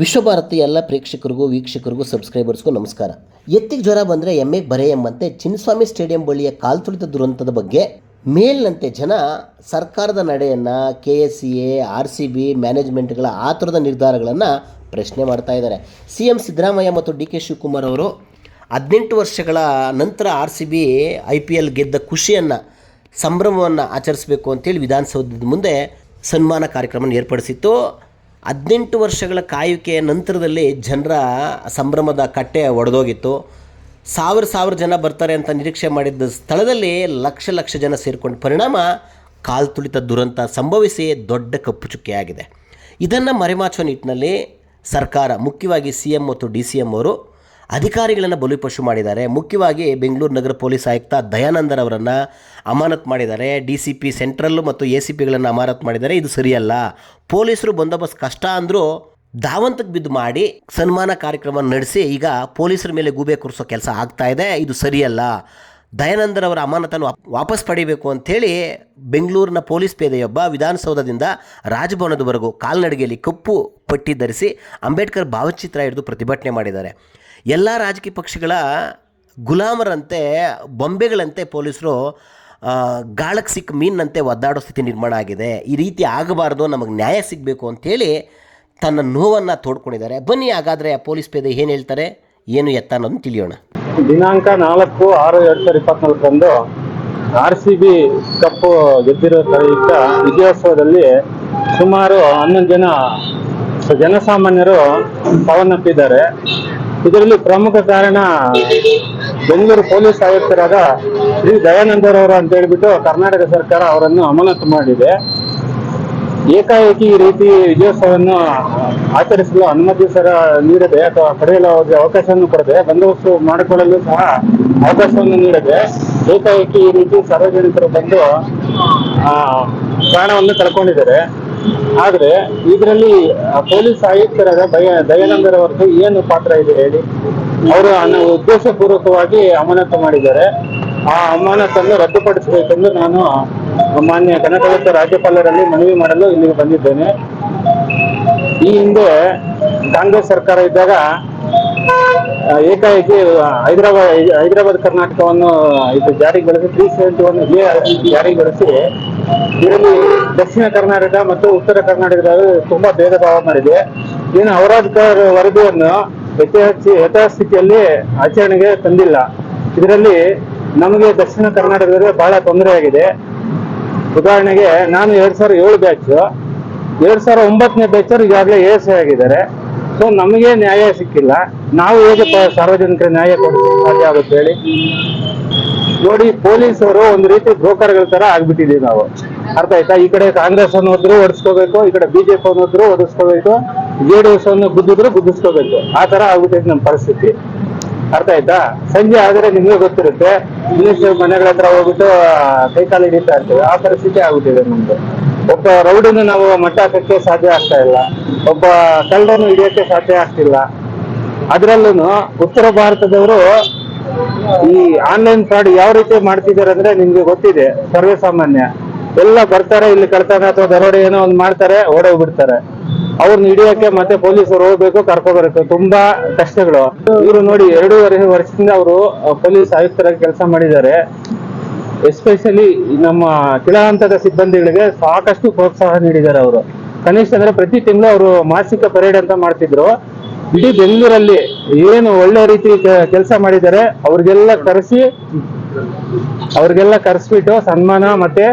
ವಿಶ್ವಭಾರತಿ ಎಲ್ಲ ಪ್ರೇಕ್ಷಕರಿಗೂ, ವೀಕ್ಷಕರಿಗೂ ಸಬ್ಸ್ಕ್ರೈಬರ್ಸ್ಗೂ ನಮಸ್ಕಾರ. ಎತ್ತಿಗೆ ಜ್ವರ ಬಂದರೆ ಎಮ್ಮೆಗೆ ಬರೆ ಎಂಬಂತೆ ಚಿನ್ನಸ್ವಾಮಿ ಸ್ಟೇಡಿಯಂ ಬಳಿಯ ಕಾಲ್ತುಳಿತ ದುರಂತದ ಬಗ್ಗೆ ಮೇಲಿನಂತೆ ಜನ ಸರ್ಕಾರದ ನಡೆಯನ್ನು K S C A R C B ಮ್ಯಾನೇಜ್ಮೆಂಟ್ಗಳ ಆತುರದ ನಿರ್ಧಾರಗಳನ್ನು ಪ್ರಶ್ನೆ ಮಾಡ್ತಾ ಇದ್ದಾರೆ. ಸಿ ಎಂ ಸಿದ್ದರಾಮಯ್ಯ ಮತ್ತು ಡಿ ಕೆ ಶಿವಕುಮಾರ್ ಅವರು ಹದಿನೆಂಟು ವರ್ಷಗಳ ನಂತರ R C B I P L ಗೆದ್ದ ಖುಷಿಯನ್ನು, ಸಂಭ್ರಮವನ್ನು ಆಚರಿಸಬೇಕು ಅಂತೇಳಿ ವಿಧಾನಸೌಧದ ಮುಂದೆ ಸನ್ಮಾನ ಕಾರ್ಯಕ್ರಮ ಏರ್ಪಡಿಸಿತ್ತು. ಹದಿನೆಂಟು ವರ್ಷಗಳ ಕಾಯುವಿಕೆಯ ನಂತರದಲ್ಲಿ ಜನರ ಸಂಭ್ರಮದ ಕಟ್ಟೆ ಒಡೆದೋಗಿತ್ತು. ಸಾವಿರ ಸಾವಿರ ಜನ ಬರ್ತಾರೆ ಅಂತ ನಿರೀಕ್ಷೆ ಮಾಡಿದ್ದ ಸ್ಥಳದಲ್ಲಿ ಲಕ್ಷ ಲಕ್ಷ ಜನ ಸೇರಿಕೊಂಡ ಪರಿಣಾಮ ಕಾಲು ತುಳಿತ ದುರಂತ ಸಂಭವಿಸಿ ದೊಡ್ಡ ಕಪ್ಪು ಚುಕ್ಕೆಯಾಗಿದೆ. ಇದನ್ನು ಮರೆಮಾಚುವ ನಿಟ್ಟಿನಲ್ಲಿ ಸರ್ಕಾರ, ಮುಖ್ಯವಾಗಿ ಸಿ ಎಂ ಮತ್ತು ಡಿ ಸಿ ಎಂ ಅವರು ಅಧಿಕಾರಿಗಳನ್ನು ಬಲಿಪಶು ಮಾಡಿದ್ದಾರೆ. ಮುಖ್ಯವಾಗಿ ಬೆಂಗಳೂರು ನಗರ ಪೊಲೀಸ್ ಆಯುಕ್ತ ದಯಾನಂದರ್ ಅವರನ್ನು ಅಮಾನತ್ ಮಾಡಿದ್ದಾರೆ. ಡಿ ಸಿ ಪಿ ಸೆಂಟ್ರಲ್ಲು ಮತ್ತು ಎ ಸಿ ಪಿಗಳನ್ನು ಅಮಾನತ್ ಮಾಡಿದ್ದಾರೆ. ಇದು ಸರಿಯಲ್ಲ. ಪೊಲೀಸರು ಬಂದೋಬಸ್ತ್ ಕಷ್ಟ ಅಂದರೂ ಧಾವಂತಕ್ಕೆ ಬಿದ್ದು ಮಾಡಿ ಸನ್ಮಾನ ಕಾರ್ಯಕ್ರಮ ನಡೆಸಿ ಈಗ ಪೊಲೀಸರ ಮೇಲೆ ಗೂಬೆ ಕೂರಿಸೋ ಕೆಲಸ ಆಗ್ತಾ ಇದೆ. ಇದು ಸರಿಯಲ್ಲ. ದಯಾನಂದರ್ ಅವರ ಅಮಾನತನ್ನು ವಾಪ್- ವಾಪಸ್ ಪಡಿಬೇಕು ಅಂಥೇಳಿ ಬೆಂಗಳೂರಿನ ಪೊಲೀಸ್ ಪೇದೆಯೊಬ್ಬ ವಿಧಾನಸೌಧದಿಂದ ರಾಜಭವನದವರೆಗೂ ಕಾಲ್ನಡಿಗೆಯಲ್ಲಿ ಕಪ್ಪು ಪಟ್ಟಿ ಧರಿಸಿ ಅಂಬೇಡ್ಕರ್ ಭಾವಚಿತ್ರ ಹಿಡಿದು ಪ್ರತಿಭಟನೆ ಮಾಡಿದ್ದಾರೆ. ಎಲ್ಲ ರಾಜಕೀಯ ಪಕ್ಷಗಳ ಗುಲಾಮರಂತೆ, ಬೊಂಬೆಗಳಂತೆ ಪೊಲೀಸರು ಗಾಳಕ್ಕೆ ಸಿಕ್ಕ ಮೀನಂತೆ ಒದ್ದಾಡೋ ಸ್ಥಿತಿ ನಿರ್ಮಾಣ ಆಗಿದೆ. ಈ ರೀತಿ ಆಗಬಾರ್ದು, ನಮಗೆ ನ್ಯಾಯ ಸಿಗಬೇಕು ಅಂಥೇಳಿ ತನ್ನ ನೋವನ್ನು ತೋಡ್ಕೊಂಡಿದ್ದಾರೆ. ಬನ್ನಿ ಹಾಗಾದರೆ ಪೊಲೀಸ್ ಪೇದೆ ಏನು ಹೇಳ್ತಾರೆ? ಏನು ಎತ್ತ ಅನ್ನೋದನ್ನು ತಿಳಿಯೋಣ. ದಿನಾಂಕ ನಾಲ್ಕು ಆರು ಎರಡ್ ಸಾವಿರದ ಇಪ್ಪತ್ನಾಲ್ಕರಂದು ಆರ್ ಸಿ ಬಿ ಕಪ್ ಗೆದ್ದಿರೋ ಪ್ರಯುಕ್ತ ವಿಜಯೋತ್ಸವದಲ್ಲಿ ಸುಮಾರು ಹನ್ನೊಂದು ಜನ ಜನಸಾಮಾನ್ಯರು ಸಾವನ್ನಪ್ಪಿದ್ದಾರೆ ಇದರಲ್ಲಿ ಪ್ರಮುಖ ಕಾರಣ ಬೆಂಗಳೂರು ಪೊಲೀಸ್ ಆಯುಕ್ತರಾದ ಶ್ರೀ ದಯಾನಂದರವರು ಅಂತ ಹೇಳ್ಬಿಟ್ಟು ಕರ್ನಾಟಕ ಸರ್ಕಾರ ಅವರನ್ನು ಅಮಾನತು ಮಾಡಿದೆ. ಏಕಾಏಕಿ ಈ ರೀತಿ ವಿಜಯೋತ್ಸವವನ್ನು ಆಚರಿಸಲು ಅನುಮತಿ ಸರ ನೀಡದೆ ಅಥವಾ ಪಡೆಯಲು ಅವರಿಗೆ ಅವಕಾಶವನ್ನು ಕೊಡದೆ ಬಂದೋಬಸ್ತು ಮಾಡಿಕೊಳ್ಳಲು ಸಹ ಅವಕಾಶವನ್ನು ನೀಡದೆ ಏಕಾಏಕಿ ಈ ರೀತಿ ಸಾರ್ವಜನಿಕರು ಬಂದು ಪ್ರಾಣವನ್ನು ಕಳ್ಕೊಂಡಿದ್ದಾರೆ. ಆದ್ರೆ ಇದರಲ್ಲಿ ಪೊಲೀಸ್ ಆಯುಕ್ತರಾದ ಭಯ ದಯಾನಂದರ್ ಏನು ಪಾತ್ರ ಇದೆ ಹೇಳಿ? ಅವರು ಉದ್ದೇಶಪೂರ್ವಕವಾಗಿ ಅಮಾನತು ಮಾಡಿದ್ದಾರೆ. ಆ ಅಮಾನತನ್ನು ರದ್ದುಪಡಿಸಬೇಕೆಂದು ನಾನು ಮಾನ್ಯ ಕನಕದತ್ತ ರಾಜ್ಯಪಾಲರಲ್ಲಿ ಮನವಿ ಮಾಡಲು ಇಲ್ಲಿಗೆ ಬಂದಿದ್ದೇನೆ. ಈ ಹಿಂದೆ ಕಾಂಗ್ರೆಸ್ ಸರ್ಕಾರ ಇದ್ದಾಗ ಏಕಾಏಕಿ ಹೈದರಾಬಾದ್ ಹೈದರಾಬಾದ್ ಕರ್ನಾಟಕವನ್ನು, ಇದು ಜಾರಿಗೊಳಿಸಿ ತ್ರೀ ಸೆವೆಂಟಿ ಒನ್ ಎ ಬೆಳೆಸಿ, ಇದರಲ್ಲಿ ದಕ್ಷಿಣ ಕರ್ನಾಟಕ ಮತ್ತು ಉತ್ತರ ಕರ್ನಾಟಕದ ತುಂಬಾ ಭೇದ ಭಾವ ಮಾಡಿದೆ. ಇನ್ನು ಅವರಾಧಿಕಾರ ವರದಿಯನ್ನು ಯಥಾಸ್ಥಿ, ಯಥಾಸ್ಥಿತಿಯಲ್ಲಿ ಆಚರಣೆಗೆ ತಂದಿಲ್ಲ. ಇದರಲ್ಲಿ ನಮಗೆ ದಕ್ಷಿಣ ಕರ್ನಾಟಕದಲ್ಲಿ ಬಹಳ ತೊಂದರೆ ಆಗಿದೆ. ಉದಾಹರಣೆಗೆ ನಾನು ಎರಡ್ ಸಾವಿರದ ಏಳು ಬ್ಯಾಚ್ ಎರಡ್ ಸಾವಿರದ ಒಂಬತ್ತನೇ ಬ್ಯಾಚರ್ ಈಗಾಗಲೇ ಎಸ್ ಆಗಿದ್ದಾರೆ. ಸೊ ನಮಗೆ ನ್ಯಾಯ ಸಿಕ್ಕಿಲ್ಲ. ನಾವು ಹೇಗೆ ಸಾರ್ವಜನಿಕರ ನ್ಯಾಯ ಕೊಡೋದಕ್ಕೆ ಸಾಧ್ಯ ಆಗುತ್ತೆ ಹೇಳಿ? ನೋಡಿ, ಪೊಲೀಸರು ಒಂದು ರೀತಿ ಬ್ರೋಕರ್ಗಳ ತರ ಆಗ್ಬಿಟ್ಟಿದೀವಿ ನಾವು. ಅರ್ಥ ಆಯ್ತಾ? ಈ ಕಡೆ ಕಾಂಗ್ರೆಸ್ ಅನ್ನು ಹೋದ್ರು ಒಡಿಸ್ಕೋಬೇಕು, ಈ ಕಡೆ ಬಿಜೆಪಿ ಅನ್ನೋದ್ರು ಒಡಿಸ್ಕೋಬೇಕು ಜೆ ಡಿ ಎಸ್ ಅನ್ನು ಗುದ್ದಿದ್ರು ಗುದ್ದಿಸ್ಕೋಬೇಕು. ಆ ತರ ಆಗ್ಬಿಟ್ಟಿದೆ ನಮ್ಮ ಪರಿಸ್ಥಿತಿ. ಅರ್ಥ ಆಯ್ತಾ? ಸಂಜೆ ಆದ್ರೆ ನಿಮ್ಗೆ ಗೊತ್ತಿರುತ್ತೆ. ಇಂಗ್ಲಿಷ್ ಮನೆಗಳ ಹತ್ರ ಹೋಗ್ಬಿಟ್ಟು ಕೈಕಾಲು ಹಿಡಿತಾ ಇರ್ತೇವೆ. ಆ ಪರಿಸ್ಥಿತಿ ಆಗುತ್ತಿದೆ ನಮ್ದು. ಒಬ್ಬ ರೌಡಿನ ನಾವು ಮಟ್ಟ ಹಾಕಕ್ಕೆ ಸಾಧ್ಯ ಆಗ್ತಾ ಇಲ್ಲ. ಒಬ್ಬ ಕಳ್ಳನ್ನು ಹಿಡಿಯಕ್ಕೆ ಸಾಧ್ಯ ಆಗ್ತಿಲ್ಲ. ಅದರಲ್ಲೂ ಉತ್ತರ ಭಾರತದವರು ಈ ಆನ್ಲೈನ್ ಫ್ರಾಡ್ ಯಾವ ರೀತಿ ಮಾಡ್ತಿದ್ದಾರೆ ಅಂದ್ರೆ ನಿಮ್ಗೆ ಗೊತ್ತಿದೆ. ಸರ್ವೇ ಸಾಮಾನ್ಯ ಎಲ್ಲ ಬರ್ತಾರೆ, ಇಲ್ಲಿ ಕಳ್ತಾರೆ ಅಥವಾ ದರೋಡೆ ಏನೋ ಒಂದು ಮಾಡ್ತಾರೆ, ಓಡೋಗ್ಬಿಡ್ತಾರೆ. ಅವ್ರನ್ನ ಹಿಡಿಯಕ್ಕೆ ಮತ್ತೆ ಪೊಲೀಸರು ಹೋಗ್ಬೇಕು ಹೋಗಬೇಕು ತುಂಬಾ ಕಷ್ಟಗಳು. ಇವರು ನೋಡಿ ಎರಡೂವರೆ ವರ್ಷದಿಂದ ಅವರು ಪೊಲೀಸ್ ಆಯುಕ್ತರಾಗಿ ಕೆಲಸ ಮಾಡಿದ್ದಾರೆ. ಎಸ್ಪೆಷಲಿ ನಮ್ಮ ಕೆಳ ಹಂತದ ಸಿಬ್ಬಂದಿಗಳಿಗೆ ಸಾಕಷ್ಟು ಪ್ರೋತ್ಸಾಹ ನೀಡಿದ್ದಾರೆ ಅವರು. ಕನಿಷ್ಠ ಅಂದ್ರೆ ಪ್ರತಿ ತಿಂಗಳು ಅವರು ಮಾಸಿಕ ಪರೇಡ್ ಅಂತ ಮಾಡ್ತಿದ್ರು. ಇಡೀ ಬೆಂಗಳೂರಲ್ಲಿ ಏನು ಒಳ್ಳೆ ರೀತಿ ಕೆಲಸ ಮಾಡಿದ್ದಾರೆ. ಅವ್ರಿಗೆಲ್ಲ ಕರೆಸಿ, ಅವ್ರಿಗೆಲ್ಲ ಕರೆಸ್ಬಿಟ್ಟು ಸನ್ಮಾನ ಮತ್ತೆ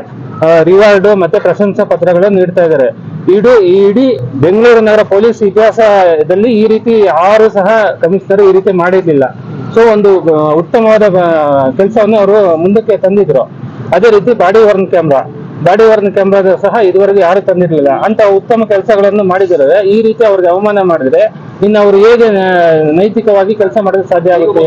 ರಿವಾರ್ಡ್ ಮತ್ತೆ ಪ್ರಶಂಸಾ ಪತ್ರಗಳನ್ನು ನೀಡ್ತಾ ಇದ್ದಾರೆ. ಇಡೀ ಇಡೀ ಬೆಂಗಳೂರು ನಗರ ಪೊಲೀಸ್ ಇತಿಹಾಸದಲ್ಲಿ ಈ ರೀತಿ ಯಾರು ಸಹ ಕಮಿಷನರ್ ಈ ರೀತಿ ಮಾಡಿರ್ಲಿಲ್ಲ. ಸೊ ಒಂದು ಉತ್ತಮವಾದ ಕೆಲಸವನ್ನು ಅವರು ಮುಂದಕ್ಕೆ ತಂದಿದ್ರು. ಅದೇ ರೀತಿ body worn camera. Body worn ಕ್ಯಾಮ್ರಾದ ಸಹ ಇದುವರೆಗೆ ಯಾರು ತಂದಿರಲಿಲ್ಲ. ಅಂತ ಉತ್ತಮ ಕೆಲಸಗಳನ್ನು ಮಾಡಿದರೆ ಈ ರೀತಿ ಅವ್ರಿಗೆ ಅವಮಾನ ಮಾಡಿದ್ರೆ, ಇನ್ನು ಅವರು ಹೇಗೆ ನೈತಿಕವಾಗಿ ಕೆಲಸ ಮಾಡಲು ಸಾಧ್ಯ ಆಗುತ್ತೆ?